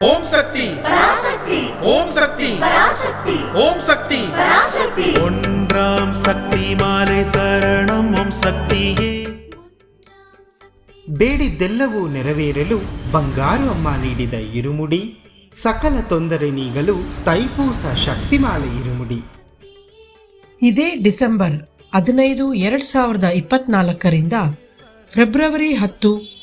ಓಂ ಶಕ್ತಿ பராசக்தி ஓம் சக்தி பராசக்தி ஓம் சக்தி பராசக்தி ஒன்றாம் சக்தி மாலை சரணம் ஓம் சக்தியே ಬೇಡಿದ್ದೆಲ್ಲವೂ ನೆರವೇರಲು ಬಂಗಾರು ಅಮ್ಮ ನೀಡಿದ ಇರುಮುಡಿ ಸಕಲ ತೊಂದರೆ ನೀಗಲು ತೈಪೂಸ ಶಕ್ತಿಮಾಲೆ ಇರುಮುಡಿ ಇದೇ ಡಿಸೆಂಬರ್ ಹದಿನೈದು ಎರಡು ಸಾವಿರದ ಇಪ್ಪತ್ನಾಲ್ಕರಿಂದ ಫೆಬ್ರವರಿ ಹತ್ತು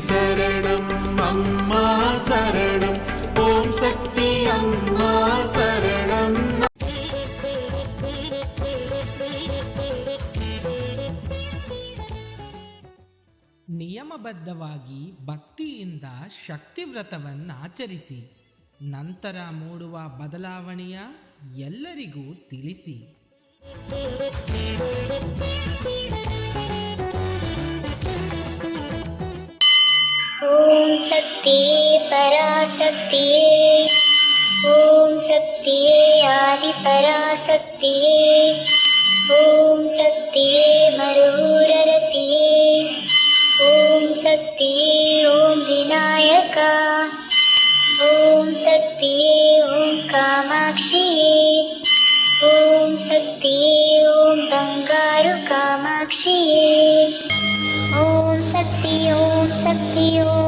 சரணம் அம்மா சரணம் ஓம் சக்தி அம்மா சரணம் ನಿಯಮಬದ್ಧವಾಗಿ ಭಕ್ತಿಯಿಂದ ಶಕ್ತಿವ್ರತವನ್ನು ಆಚರಿಸಿ ನಂತರ ಮೂಡುವ ಬದಲಾವಣೆಯ ಎಲ್ಲರಿಗೂ ತಿಳಿಸಿ पराशक्तिये ॐ शक्तिये आदिपराशक्तिये ॐ शक्तिये मरुररसिये ॐ शक्तिये ॐ विनायका ॐ शक्तिये ॐ कामाक्षिये ॐ शक्तिये ॐ बङ्गारु कामाक्षिये ॐ शक्ति ॐ शक्ति ॐ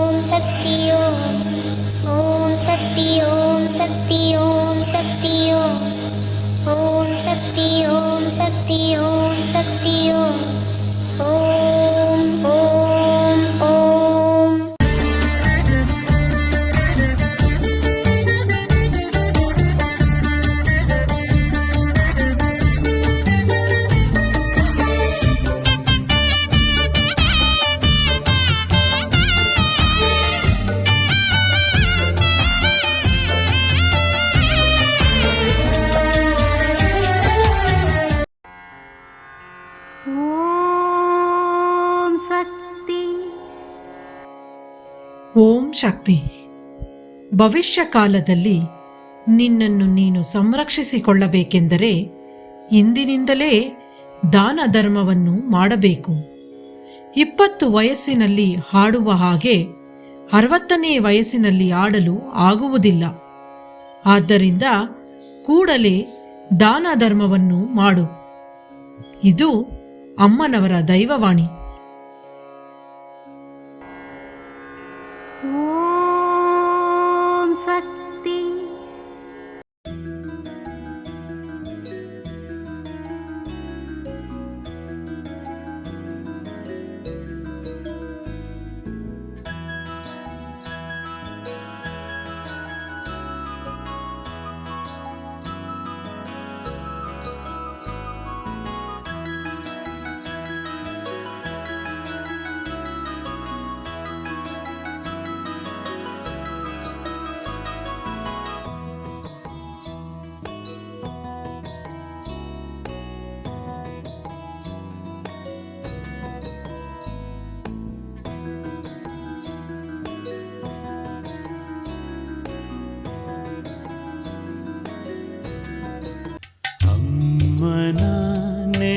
ಶಕ್ತಿ. ಭವಿಷ್ಯ ಕಾಲದಲ್ಲಿ ನಿನ್ನನ್ನು ನೀನು ಸಂರಕ್ಷಿಸಿಕೊಳ್ಳಬೇಕೆಂದರೆ ಇಂದಿನಿಂದಲೇ ದಾನ ಧರ್ಮವನ್ನು ಮಾಡಬೇಕು. ಇಪ್ಪತ್ತು ವಯಸ್ಸಿನಲ್ಲಿ ಹಾಡುವ ಹಾಗೆ ಅರವತ್ತನೇ ವಯಸ್ಸಿನಲ್ಲಿ ಆಡಲು ಆಗುವುದಿಲ್ಲ. ಆದ್ದರಿಂದ ಕೂಡಲೇ ದಾನ ಧರ್ಮವನ್ನು ಮಾಡು. ಇದು ಅಮ್ಮನವರ ದೈವವಾಣಿ. Oh.